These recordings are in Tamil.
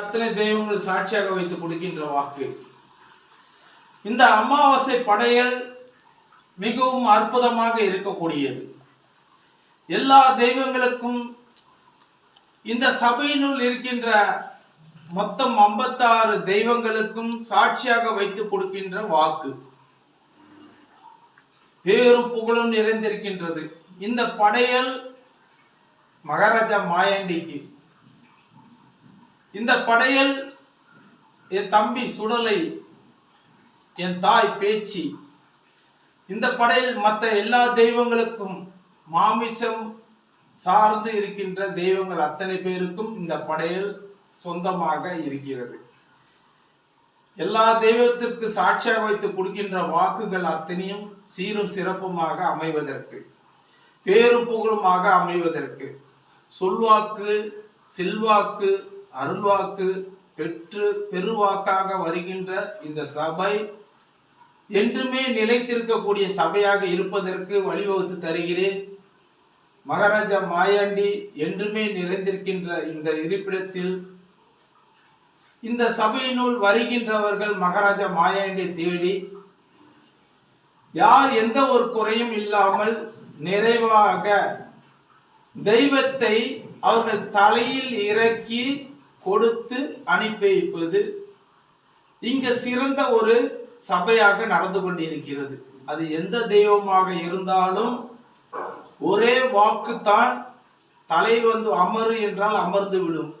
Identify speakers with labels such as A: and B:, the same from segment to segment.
A: அத்தனை தெய்வங்கள் சாட்சியாக வைத்து கொடுக்கின்ற வாக்கு. இந்த அமாவாசை படையல் மிகவும் அற்புதமாக இருக்கக்கூடியது. எல்லா தெய்வங்களுக்கும் இந்த சபையினுள் இருக்கின்ற மொத்தம் 56 தெய்வங்களுக்கும் சாட்சியாக வைத்து கொடுக்கின்ற வாக்கு. பேரும் புகழும் நிறைந்திருக்கின்றது. இந்த படையல் மகாராஜா மாயாண்டிக்கு. இந்த படையல் என் தம்பி சுடலை என் தாய் பேச்சு. இந்த படையல் மற்ற எல்லா தெய்வங்களுக்கும் மாமிசம் சார்ந்து இருக்கின்ற தெய்வங்கள் அத்தனை பேருக்கும் இந்த படையல் சொந்தமாக இருக்கிறது. எல்லா தெய்வத்திற்கு சாட்சியாக வைத்து கொடுக்கின்ற வாக்குகள் அத்தனையும் சீரும் சிறப்புமாக அமைவதற்கு பேரும் புகழுமாக அமைவதற்கு சொல்வாக்கு செல்வாக்கு அருள்வாக்கு பெற்று பெருவாக்காக வருகின்ற இந்த சபை என்றுமே நிலைத்திருக்கக்கூடிய சபையாக இருப்பதற்கு வழிவகுத்து தருகிறேன். மகாராஜா மாயாண்டி என்றுமே நிறைந்திருக்கின்ற இந்த இருப்பிடத்தில் இந்த சபையினுள் வருகின்றவர்கள் மகாராஜா மாயாண்டி தேடி யார் எந்த ஒரு குறையும் இல்லாமல் நிறைவாக தெய்வத்தை அவர்கள் தலையில் இறக்கி கொடுத்து அனுப்பி வைப்பது இங்க சிறந்த ஒரு சபையாக நடந்து கொண்டிருக்கிறது. அது எந்த தெய்வமாக இருந்தாலும் ஒரே வாக்குத்தான் தலை வந்து அமரு என்றால் அமர்ந்து விடும்.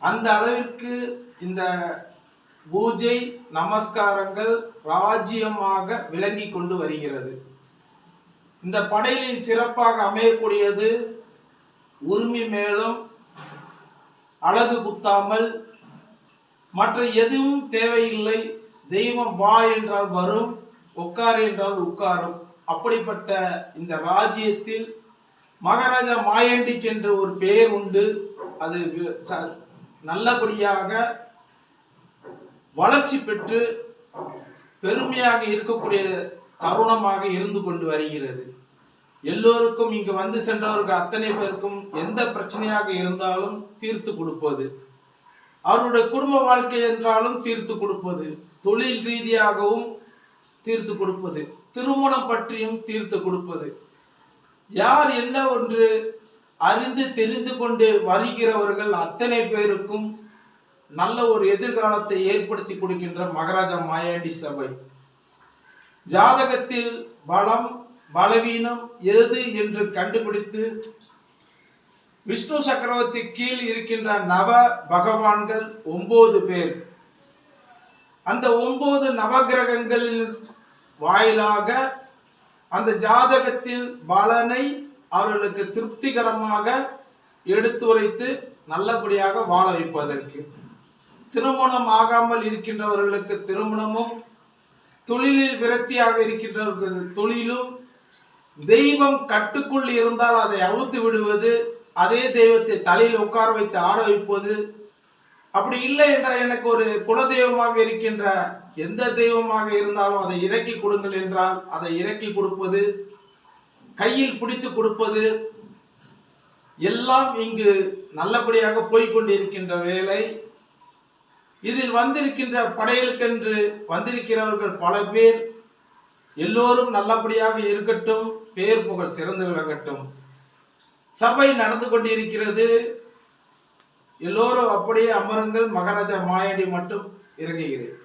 A: அந்த அளவிற்கு இந்த பூஜை நமஸ்காரங்கள் ராஜ்யமாக விளங்கி கொண்டு வருகிறது. இந்த படையலின் சிறப்பாக அமையக்கூடியது உரிமை மேலும் அழகு குத்தாமல் மற்ற எதுவும் தேவையில்லை. தெய்வம் வா என்றால் வரும் உட்கார் என்றால் உட்காரும். அப்படிப்பட்ட இந்த ராஜ்யத்தில் மகாராஜா மாயண்டிக் என்று ஒரு பெயர் உண்டு. அது ச- நல்லபடியாக வளர்ச்சி பெற்று பெருமையாக இருக்கக்கூடிய தருணமாக இருந்து கொண்டு வருகிறது. எல்லோருக்கும் இங்கு வந்து சென்றவர்கள் அத்தனை பேருக்கும் எந்த பிரச்சனையாக இருந்தாலும் தீர்த்து கொடுப்பது. அவருடைய குடும்ப வாழ்க்கை என்றாலும் தீர்த்து கொடுப்பது. தொழில் ரீதியாகவும் தீர்த்து கொடுப்பது. திருமணம் பற்றியும் தீர்த்து கொடுப்பது. யார் என்ன ஒன்று அறிந்து தெரிந்து கொண்டு வருகிறவர்கள் அத்தனை பேருக்கும் நல்ல ஒரு எதிர்காலத்தை ஏற்படுத்தி கொடுக்கின்ற மகாராஜா மாயாண்டி சபை. ஜாதகத்தில் பலம் பலவீனம் எது என்று கண்டுபிடித்து விஷ்ணு சக்கரவர்த்தி கீழ் இருக்கின்ற நவ பகவான்கள் ஒன்பது பேர். அந்த ஒன்பது நவகிரகங்களின் வாயிலாக அந்த ஜாதகத்தில் பலனை அவர்களுக்கு திருப்திகரமாக எடுத்துரைத்து நல்லபடியாக வாழ வைப்பதற்கு. திருமணம் ஆகாமல் இருக்கின்றவர்களுக்கு திருமணமும் தொழிலில் விரக்தியாக இருக்கின்றவர்களுக்கு தொழிலும் தெய்வம் கட்டுக்குள் இருந்தால் அதை அவுத்து விடுவது அதே தெய்வத்தை தலையில் உட்கார வைத்து ஆட வைப்பது. அப்படி இல்லை என்றால் எனக்கு ஒரு குலதெய்வமாக இருக்கின்ற எந்த தெய்வமாக இருந்தாலும் அதை இறக்கி கொடுங்கள் என்றால் அதை இறக்கி கொடுப்பது கையில் பிடித்து கொடுப்பது. எல்லாம் இங்கு நல்லபடியாக போய்கொண்டிருக்கின்ற வேலை. இதில் வந்திருக்கின்ற படையலுக்கென்று வந்திருக்கிறவர்கள் பல பேர். எல்லோரும் நல்லபடியாக இருக்கட்டும் பேர் புகழ் சிறந்து விளங்கட்டும். சபை நடந்து கொண்டிருக்கிறது. எல்லோரும் அப்படியே அமருங்கள். மகாராஜா மாயடி மட்டும் இறங்குகிறேன்.